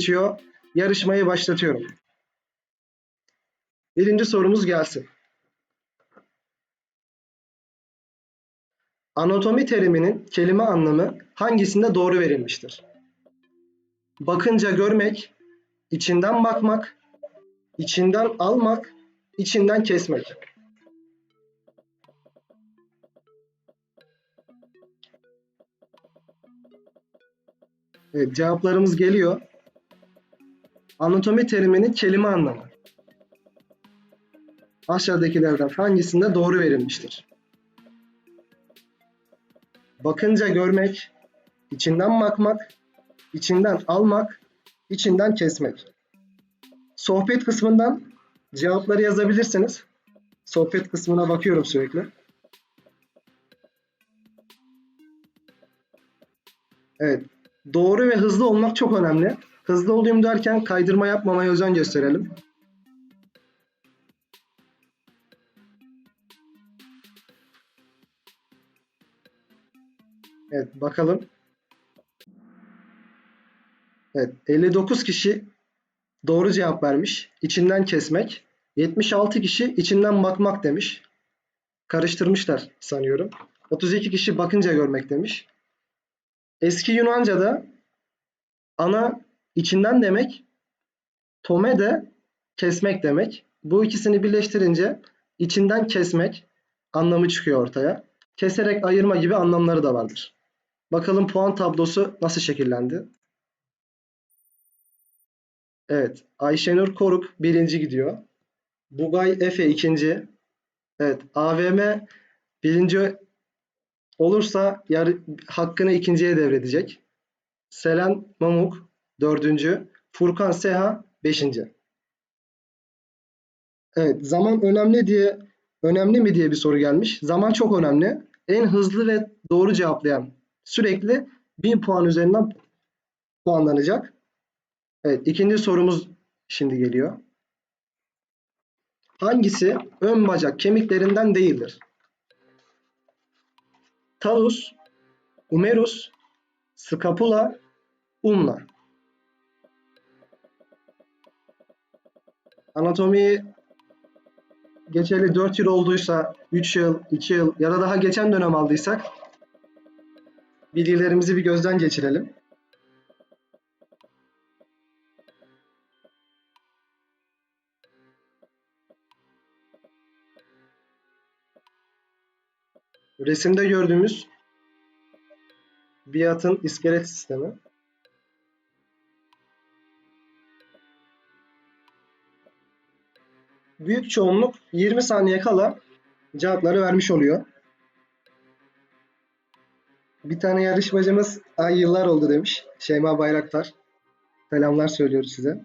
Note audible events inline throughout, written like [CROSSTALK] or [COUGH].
geçiyor. Yarışmayı başlatıyorum. Birinci sorumuz gelsin. Anatomi teriminin kelime anlamı hangisinde doğru verilmiştir? Bakınca görmek, içinden bakmak, içinden almak, içinden kesmek. Evet, cevaplarımız geliyor. Anatomi teriminin kelime anlamı. Aşağıdakilerden hangisinde doğru verilmiştir? Bakınca görmek, içinden bakmak, içinden almak, içinden kesmek. Sohbet kısmından cevapları yazabilirsiniz. Sohbet kısmına bakıyorum sürekli. Evet. Doğru ve hızlı olmak çok önemli. Hızlı olayım derken kaydırma yapmamaya özen gösterelim. Evet bakalım. Evet 59 kişi doğru cevap vermiş. İçinden kesmek. 76 kişi içinden bakmak demiş. Karıştırmışlar sanıyorum. 32 kişi bakınca görmek demiş. Eski Yunanca'da ana içinden demek, tome de kesmek demek. Bu ikisini birleştirince içinden kesmek anlamı çıkıyor ortaya. Keserek ayırma gibi anlamları da vardır. Bakalım puan tablosu nasıl şekillendi? Evet, Ayşenur Koruk birinci gidiyor. Bugay Efe ikinci. Evet, AVM birinci olursa yarı, hakkını ikinciye devredecek. Selen Mamuk dördüncü. Furkan Seha beşinci. Evet, zaman önemli diye önemli mi diye bir soru gelmiş. Zaman çok önemli. En hızlı ve doğru cevaplayan sürekli 1000 puan üzerinden puanlanacak. Evet, ikinci sorumuz şimdi geliyor. Hangisi ön bacak kemiklerinden değildir? Talus, Umerus, Scapula, Ulna. Anatomiyi geçeli 4 yıl olduysa, 3 yıl, 2 yıl ya da daha geçen dönem aldıysak bilgilerimizi bir gözden geçirelim. Resimde gördüğümüz biatın iskelet sistemi. Büyük çoğunluk 20 saniye kala cevapları vermiş oluyor. Bir tane yarışmacımız ay yıllar oldu demiş. Şeyma Bayraktar. Selamlar söylüyoruz size.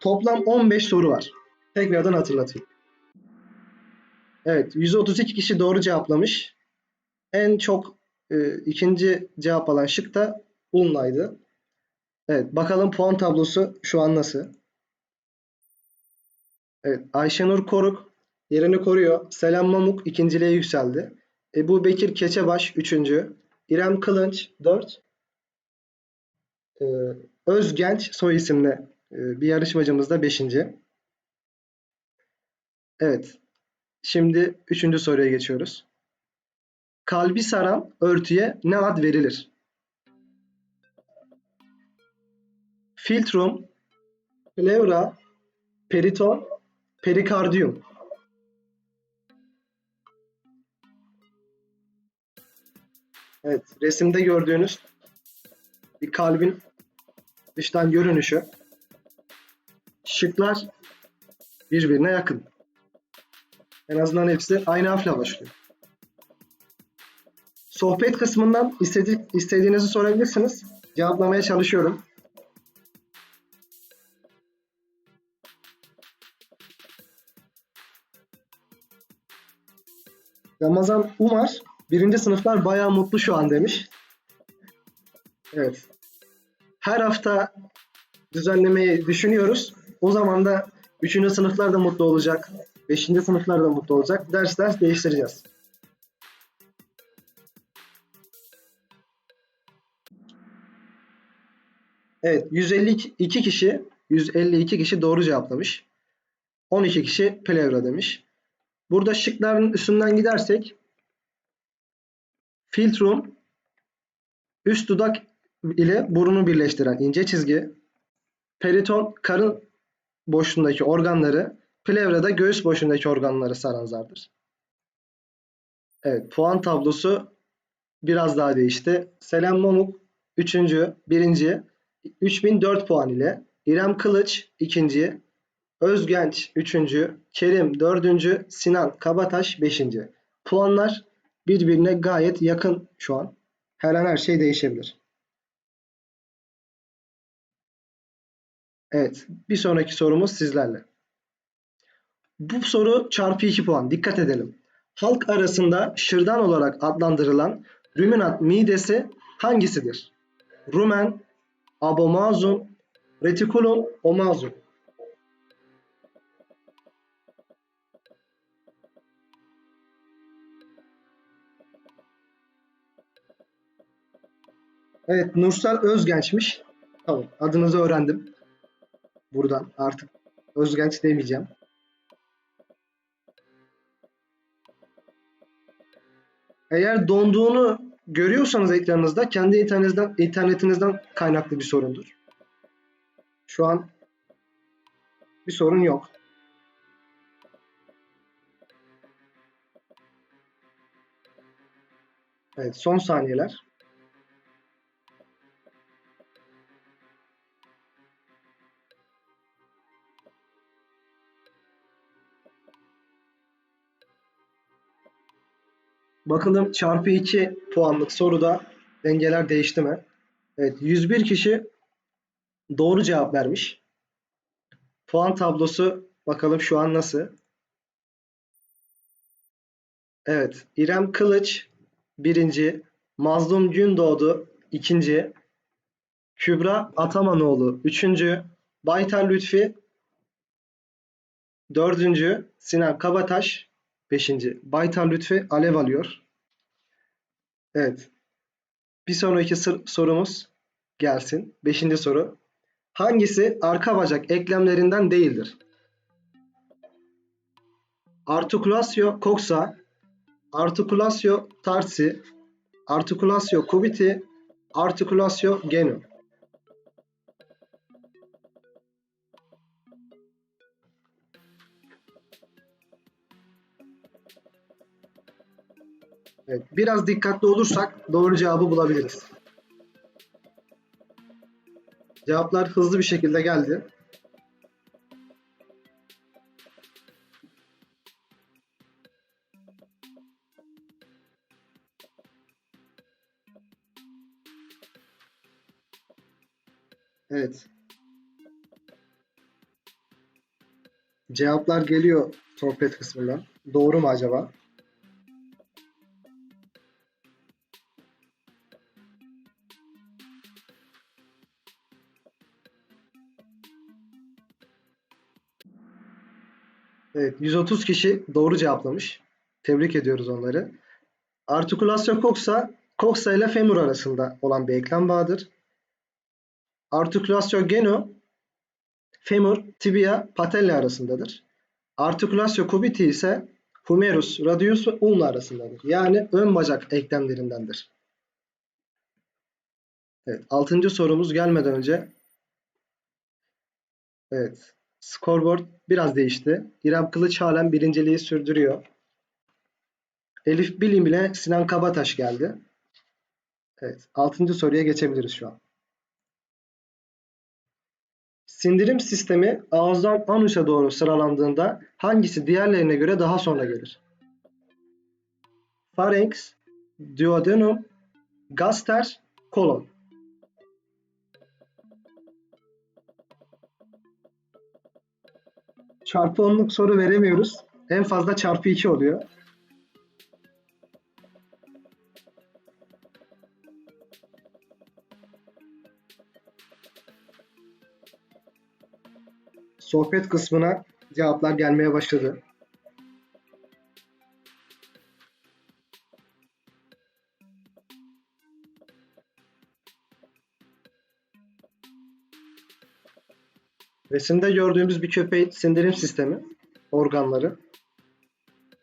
Toplam 15 soru var. Tekrardan hatırlatayım. Evet, 132 kişi doğru cevaplamış. En çok e, ikinci cevap alan şık da Ulna'ydı. Evet, bakalım puan tablosu şu an nasıl? Evet, Ayşenur Koruk yerini koruyor. Selam Mamuk ikinciliğe yükseldi. Ebu Bekir Keçebaş üçüncü. İrem Kılınç dört. Ee, Özgenç soy isimli e, bir yarışmacımız da beşinci. Evet, Şimdi üçüncü soruya geçiyoruz. Kalbi saran örtüye ne ad verilir? Filtrum, pleura, periton, perikardiyum. Evet, resimde gördüğünüz bir kalbin dıştan görünüşü. Şıklar birbirine yakın. En azından hepsi aynı harfle başlıyor. Sohbet kısmından istedi, istediğinizi sorabilirsiniz. Cevaplamaya çalışıyorum. Ramazan Umar, birinci sınıflar bayağı mutlu şu an demiş. Evet. Her hafta düzenlemeyi düşünüyoruz. O zaman da üçüncü sınıflar da mutlu olacak. 5. sınıflar da mutlu olacak. Ders ders değiştireceğiz. Evet 152 kişi 152 kişi doğru cevaplamış. 12 kişi plevra demiş. Burada şıkların üstünden gidersek filtrum üst dudak ile burunu birleştiren ince çizgi periton karın boşluğundaki organları plevrada göğüs boşluğundaki organları saran zardır. Evet puan tablosu biraz daha değişti. Selam Momuk 3. 1. 3004 puan ile İrem Kılıç 2. Özgenç 3. Kerim 4. Sinan Kabataş 5. Puanlar birbirine gayet yakın şu an. Her an her şey değişebilir. Evet, bir sonraki sorumuz sizlerle. Bu soru çarpı 2 puan. Dikkat edelim. Halk arasında şırdan olarak adlandırılan ruminant midesi hangisidir? Rumen, abomazum, retikulum, omazum. Evet, Nursel Özgenç'miş. Tamam, adınızı öğrendim. Buradan artık Özgenç demeyeceğim. Eğer donduğunu görüyorsanız ekranınızda kendi internetinizden, internetinizden kaynaklı bir sorundur. Şu an bir sorun yok. Evet, son saniyeler. Bakalım çarpı 2 puanlık soruda dengeler değişti mi? Evet 101 kişi doğru cevap vermiş. Puan tablosu bakalım şu an nasıl? Evet İrem Kılıç birinci, Mazlum Gündoğdu ikinci, Kübra Atamanoğlu üçüncü, Baytar Lütfi dördüncü, Sinan Kabataş Beşinci. Baytar Lütfi alev alıyor. Evet. Bir sonraki sorumuz gelsin. Beşinci soru. Hangisi arka bacak eklemlerinden değildir? Articulatio coxa, articulatio tarsi, articulatio cubiti, articulatio genu. Evet, biraz dikkatli olursak doğru cevabı bulabiliriz. Cevaplar hızlı bir şekilde geldi. Evet. Cevaplar geliyor sohbet kısmından. Doğru mu acaba? Evet, 130 kişi doğru cevaplamış. Tebrik ediyoruz onları. Artikülasyon coxa, coxa ile femur arasında olan bir eklem bağıdır. Artikülasyon genu, femur, tibia, patella arasındadır. Artikülasyon cubiti ise humerus, radius ve ulna arasındadır. Yani ön bacak eklemlerindendir. Evet, altıncı sorumuz gelmeden önce Evet. Scoreboard biraz değişti. İrem Kılıç halen birinciliği sürdürüyor. Elif Bilim ile Sinan Kabataş geldi. Evet. Altıncı soruya geçebiliriz şu an. Sindirim sistemi ağızdan anusa doğru sıralandığında hangisi diğerlerine göre daha sonra gelir? Pharynx, duodenum, gaster, kolon. Çarpı onluk soru veremiyoruz. En fazla çarpı 2 oluyor. Sohbet kısmına cevaplar gelmeye başladı. Resimde gördüğümüz bir köpeğin sindirim sistemi, organları.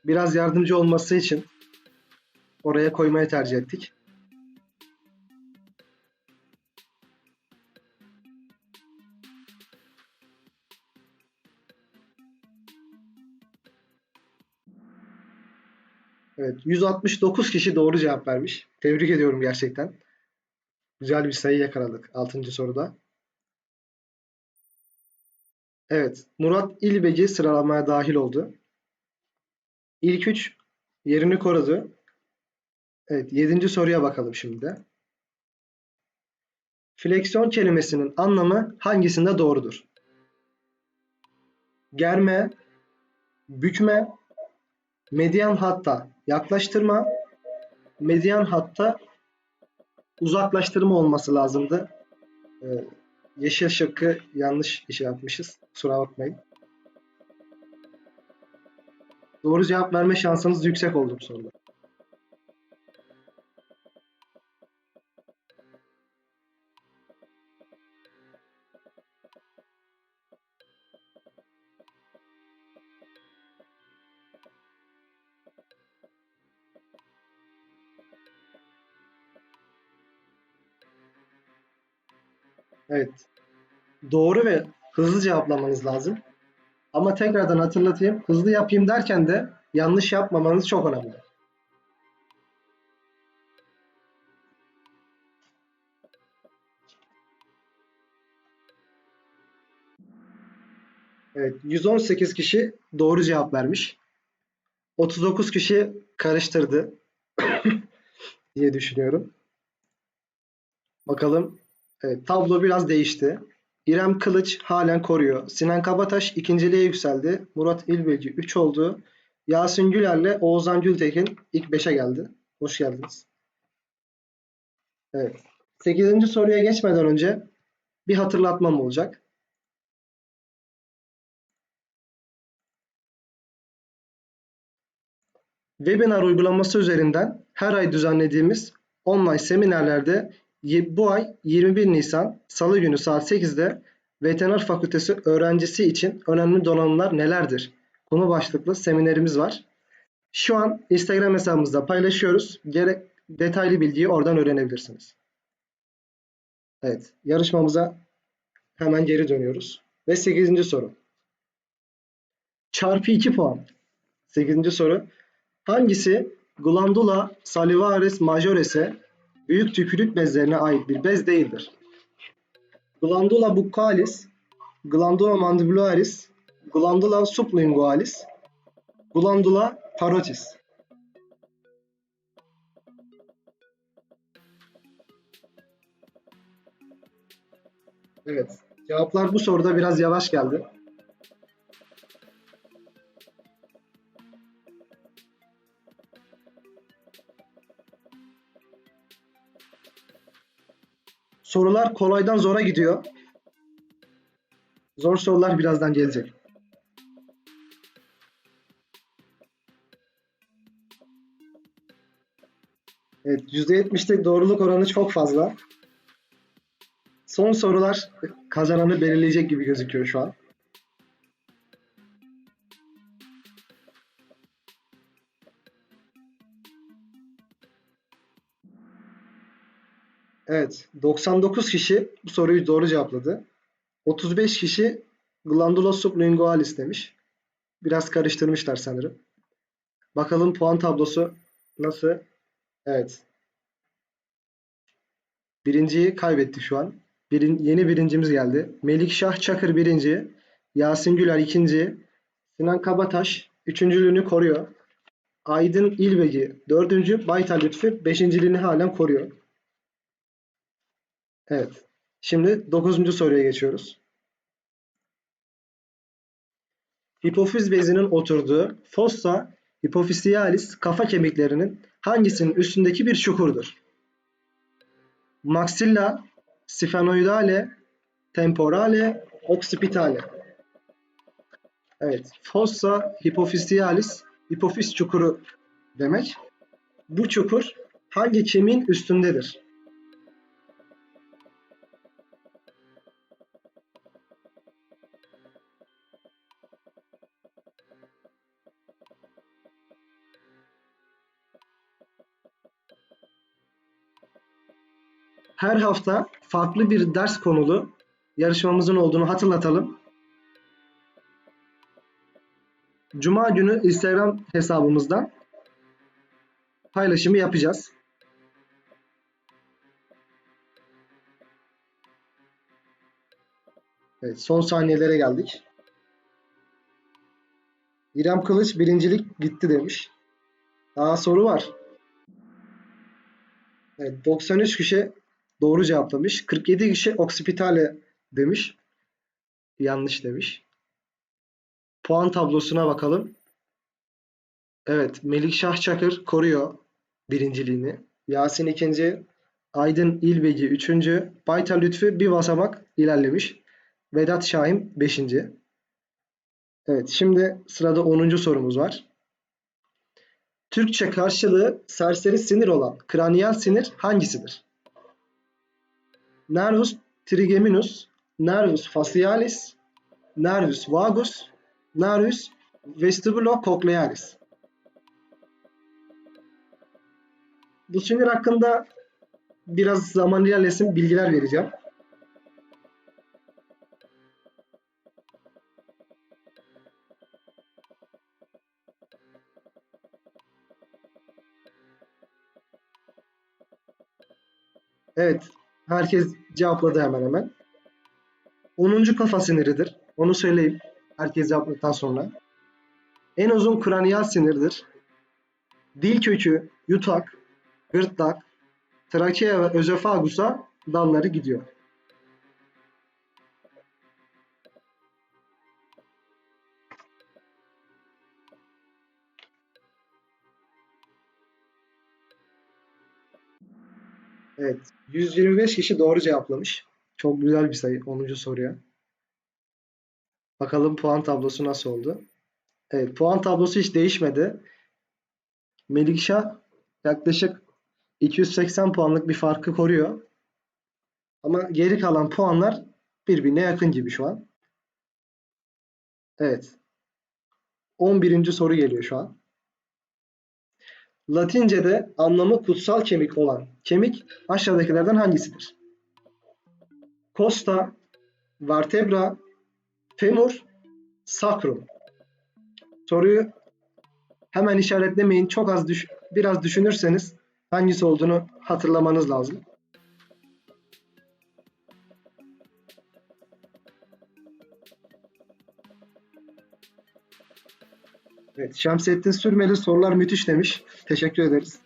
Biraz yardımcı olması için oraya koymayı tercih ettik. Evet, 169 kişi doğru cevap vermiş. Tebrik ediyorum gerçekten. Güzel bir sayı yakaladık 6. soruda. Evet, Murat İlbegi sıralamaya dahil oldu. İlk üç yerini korudu. Evet, 7. soruya bakalım şimdi de. Fleksiyon kelimesinin anlamı hangisinde doğrudur? Germe, bükme, medyan hatta yaklaştırma, medyan hatta uzaklaştırma olması lazımdı. Ee, yeşil şıkkı yanlış işe yapmışız. Kusura bakmayın. Doğru cevap verme şansınız yüksek oldu bu soruda. Evet. Doğru ve hızlı cevaplamanız lazım. Ama tekrardan hatırlatayım. Hızlı yapayım derken de yanlış yapmamanız çok önemli. Evet, 118 kişi doğru cevap vermiş. 39 kişi karıştırdı [COUGHS] diye düşünüyorum. Bakalım. Evet, tablo biraz değişti. İrem Kılıç halen koruyor. Sinan Kabataş ikinciliğe yükseldi. Murat İlbeci 3 oldu. Yasin Güler'le Oğuzhan Gültekin ilk 5'e geldi. Hoş geldiniz. Evet. 8. soruya geçmeden önce bir hatırlatmam olacak. Webinar uygulaması üzerinden her ay düzenlediğimiz online seminerlerde bu ay 21 Nisan Salı günü saat 8'de Veteriner Fakültesi öğrencisi için önemli donanımlar nelerdir? Konu başlıklı seminerimiz var. Şu an Instagram hesabımızda paylaşıyoruz. Gerek detaylı bilgiyi oradan öğrenebilirsiniz. Evet, yarışmamıza hemen geri dönüyoruz. Ve 8. soru. Çarpı 2 puan. 8. soru. Hangisi glandula salivaris majores'e büyük tükürük bezlerine ait bir bez değildir? Glandula buccalis, glandula mandibularis, glandula sublingualis, glandula parotis. Evet, cevaplar bu soruda biraz yavaş geldi. Sorular kolaydan zora gidiyor. Zor sorular birazdan gelecek. Evet, %70'lik doğruluk oranı çok fazla. Son sorular kazananı belirleyecek gibi gözüküyor şu an. Evet, 99 kişi bu soruyu doğru cevapladı. 35 kişi glandula sublingualis demiş. Biraz karıştırmışlar sanırım. Bakalım puan tablosu nasıl? Evet. Birinciyi kaybettik şu an. Birin, yeni birincimiz geldi. Melikşah Çakır birinci. Yasin Güler ikinci. Sinan Kabataş üçüncülüğünü koruyor. Aydın İlbegi dördüncü. Baytar Lütfü beşinciliğini halen koruyor. Evet. Şimdi dokuzuncu soruya geçiyoruz. Hipofiz bezinin oturduğu fossa hipofisialis kafa kemiklerinin hangisinin üstündeki bir çukurdur? Maxilla, sphenoidale, temporale, occipitale. Evet. Fossa hipofisialis hipofiz çukuru demek. Bu çukur hangi kemiğin üstündedir? Her hafta farklı bir ders konulu yarışmamızın olduğunu hatırlatalım. Cuma günü Instagram hesabımızdan paylaşımı yapacağız. Evet, son saniyelere geldik. İrem Kılıç birincilik gitti demiş. Daha soru var. Evet, 93 kişi doğru cevaplamış. 47 kişi oksipitale demiş. Yanlış demiş. Puan tablosuna bakalım. Evet, Melikşah Çakır koruyor birinciliğini. Yasin ikinci, Aydın İlbegi üçüncü, Baytar Lütfü bir basamak ilerlemiş. Vedat Şahin beşinci. Evet, şimdi sırada 10. sorumuz var. Türkçe karşılığı serseri sinir olan kraniyal sinir hangisidir? Nervus trigeminus, nervus facialis, nervus vagus, nervus vestibulocochlearis. Bu sinir hakkında biraz zaman ilerlesin bilgiler vereceğim. Evet, herkes cevapladı hemen hemen. 10. kafa siniridir. Onu söyleyeyim. Herkes cevapladıktan sonra. En uzun kraniyal sinirdir. Dil kökü, yutak, gırtlak, trakea ve özofagusa dalları gidiyor. Evet. 125 kişi doğru cevaplamış. Çok güzel bir sayı 10. soruya. Bakalım puan tablosu nasıl oldu? Evet, puan tablosu hiç değişmedi. Melikşah yaklaşık 280 puanlık bir farkı koruyor. Ama geri kalan puanlar birbirine yakın gibi şu an. Evet. 11. soru geliyor şu an. Latince'de anlamı kutsal kemik olan kemik aşağıdakilerden hangisidir? Costa, vertebra, femur, sacrum. Soruyu hemen işaretlemeyin. Çok az düş biraz düşünürseniz hangisi olduğunu hatırlamanız lazım. Evet, Şemsettin Sürmeli sorular müthiş demiş. Teşekkür ederiz.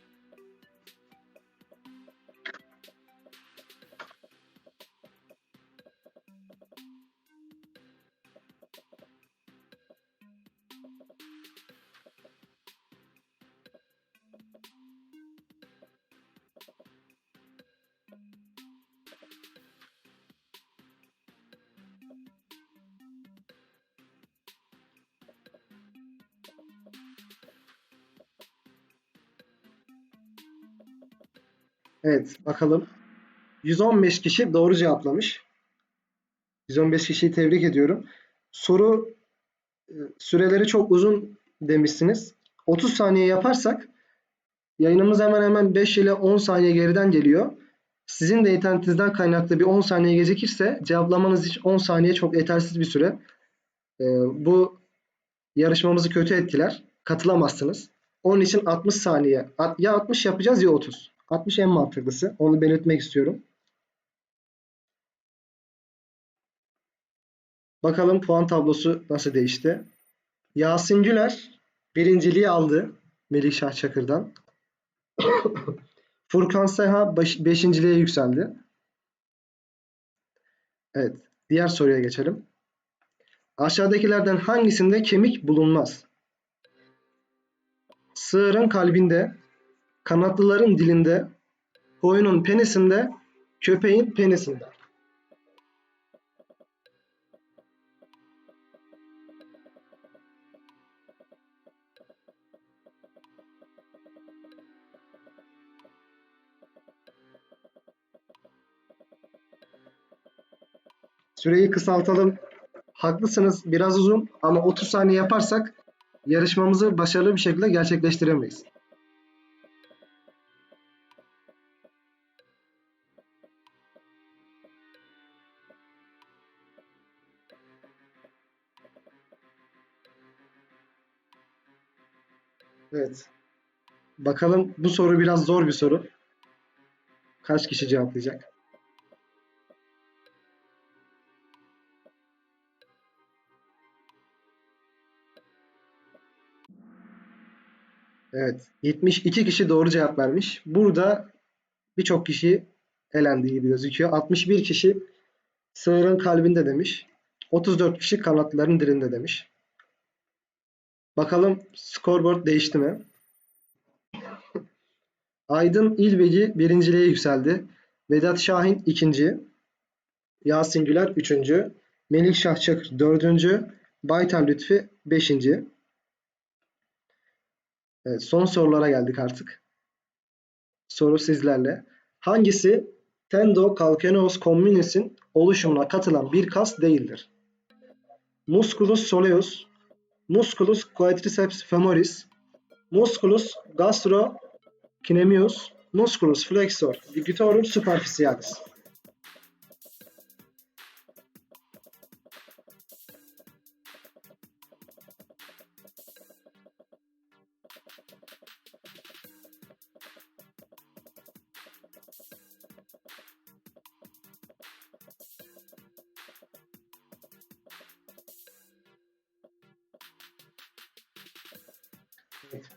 Evet, bakalım. 115 kişi doğru cevaplamış. 115 kişiyi tebrik ediyorum. Soru e, süreleri çok uzun demişsiniz. 30 saniye yaparsak yayınımız hemen hemen 5 ile 10 saniye geriden geliyor. Sizin de internetinizden kaynaklı bir 10 saniye gecikirse cevaplamanız için 10 saniye çok yetersiz bir süre. E, bu yarışmamızı kötü etkiler. Katılamazsınız. Onun için 60 saniye ya 60 yapacağız ya 30. 60 en mantıklısı. Onu belirtmek istiyorum. Bakalım puan tablosu nasıl değişti. Yasin Güler birinciliği aldı Melikşah Çakır'dan. Furkan Seha beş, beşinciliğe yükseldi. Evet. Diğer soruya geçelim. Aşağıdakilerden hangisinde kemik bulunmaz? Sığırın kalbinde, kanatlıların dilinde, koyunun penisinde, köpeğin penisinde. Süreyi kısaltalım. Haklısınız biraz uzun ama 30 saniye yaparsak yarışmamızı başarılı bir şekilde gerçekleştiremeyiz. Evet. Bakalım bu soru biraz zor bir soru. Kaç kişi cevaplayacak? Evet. 72 kişi doğru cevap vermiş. Burada birçok kişi elendi gibi gözüküyor. 61 kişi sığırın kalbinde demiş. 34 kişi kanatların dirinde demiş. Bakalım scoreboard değişti mi? Aydın İlbegi birinciliğe yükseldi. Vedat Şahin ikinci. Yasin Güler üçüncü. Melik Şahçakır dördüncü. Baytar Lütfi beşinci. Evet, son sorulara geldik artık. Soru sizlerle. Hangisi Tendo calcaneus communis'in oluşumuna katılan bir kas değildir? Musculus soleus, Musculus quadriceps femoris, Musculus gastrocnemius, Musculus flexor digitorum superficialis.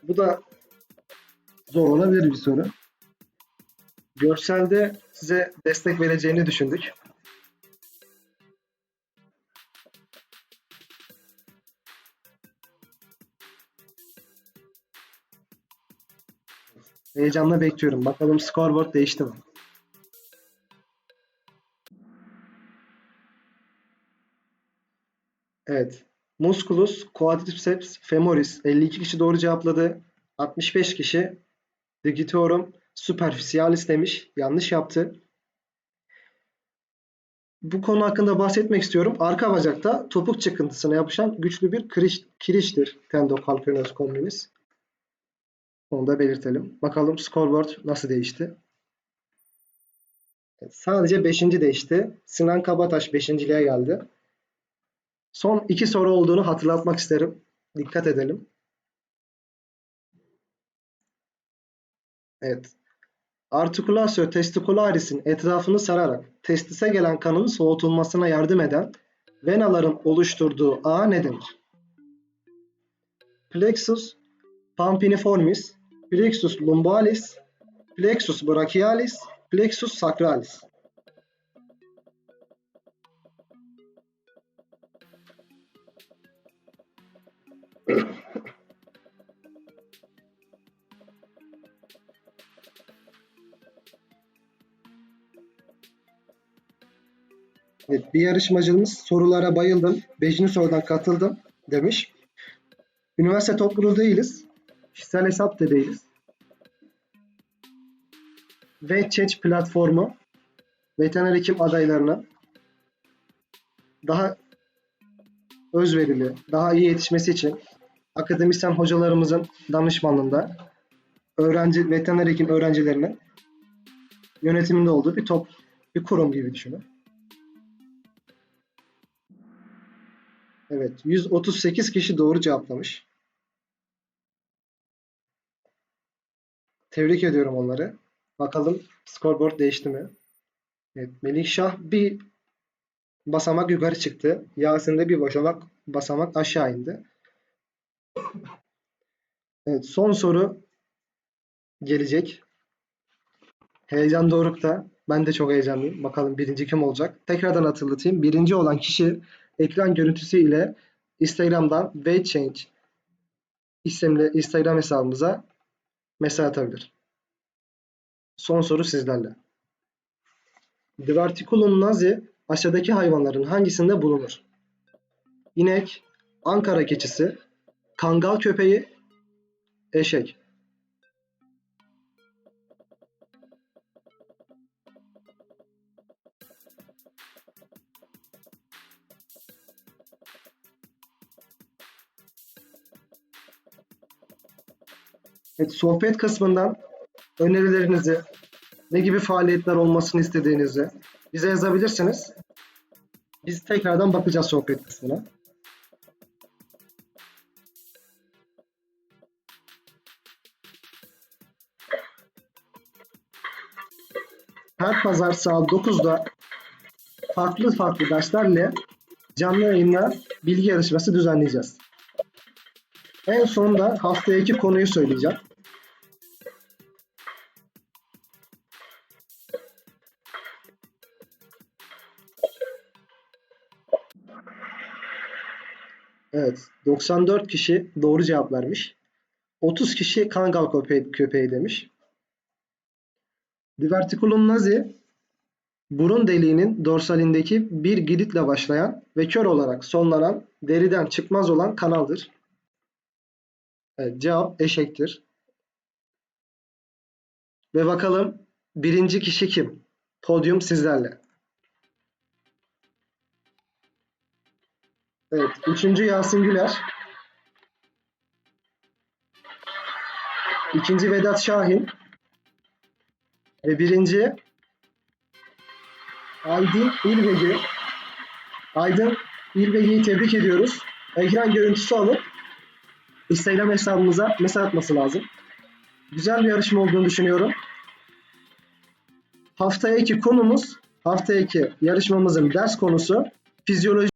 Bu da zor olabilir bir soru. Görselde size destek vereceğini düşündük. Heyecanla bekliyorum. Bakalım scoreboard değişti mi? Evet. Musculus quadriceps femoris 52 kişi doğru cevapladı. 65 kişi digitorum superficialis demiş. Yanlış yaptı. Bu konu hakkında bahsetmek istiyorum. Arka bacakta topuk çıkıntısına yapışan güçlü bir kiriş, kiriştir. Tendocalcaneus communis. Onu da belirtelim. Bakalım scoreboard nasıl değişti? Sadece 5. değişti. Sinan Kabataş 5.liğe geldi. Son iki soru olduğunu hatırlatmak isterim. Dikkat edelim. Evet. Articulatio testicularis'in etrafını sararak testise gelen kanın soğutulmasına yardım eden venaların oluşturduğu ağ ne denir? Plexus pampiniformis, plexus lumbalis, plexus brachialis, plexus sacralis. Bir yarışmacımız sorulara bayıldım. Beşinci sorudan katıldım demiş. Üniversite topluluğu değiliz. Kişisel hesap da değiliz. Ve Chat platformu veteriner hekim adaylarına daha özverili, daha iyi yetişmesi için akademisyen hocalarımızın danışmanlığında öğrenci veteriner hekim öğrencilerinin yönetiminde olduğu bir top, bir kurum gibi düşünün. Evet, 138 kişi doğru cevaplamış. Tebrik ediyorum onları. Bakalım scoreboard değişti mi? Evet, Melikşah bir basamak yukarı çıktı. Yasin de bir basamak basamak aşağı indi. Evet, son soru gelecek. Heyecan dorukta. Ben de çok heyecanlıyım. Bakalım birinci kim olacak? Tekrardan hatırlatayım. Birinci olan kişi ekran görüntüsü ile Instagram'dan WeightChange isimli Instagram hesabımıza mesaj atabilir. Son soru sizlerle. Diverticulum nazi aşağıdaki hayvanların hangisinde bulunur? İnek, Ankara keçisi, kangal köpeği, eşek. Evet, sohbet kısmından önerilerinizi, ne gibi faaliyetler olmasını istediğinizi bize yazabilirsiniz. Biz tekrardan bakacağız sohbet kısmına. Her pazar saat 9'da farklı farklı derslerle canlı yayınla bilgi yarışması düzenleyeceğiz. En sonunda haftaya iki konuyu söyleyeceğim. Evet, 94 kişi doğru cevap vermiş. 30 kişi kangal köpeği, köpeği demiş. Diverticulum nazi burun deliğinin dorsalindeki bir giritle başlayan ve kör olarak sonlanan deriden çıkmaz olan kanaldır. Evet, cevap eşektir. Ve bakalım birinci kişi kim? Podyum sizlerle. Evet, üçüncü Yasin Güler. İkinci Vedat Şahin. Ve birinci Aydın İlbegi. Aydın İlbegi'yi tebrik ediyoruz. Ekran görüntüsü alıp Instagram hesabımıza mesaj atması lazım. Güzel bir yarışma olduğunu düşünüyorum. Haftaya iki konumuz, haftaya iki yarışmamızın ders konusu fizyoloji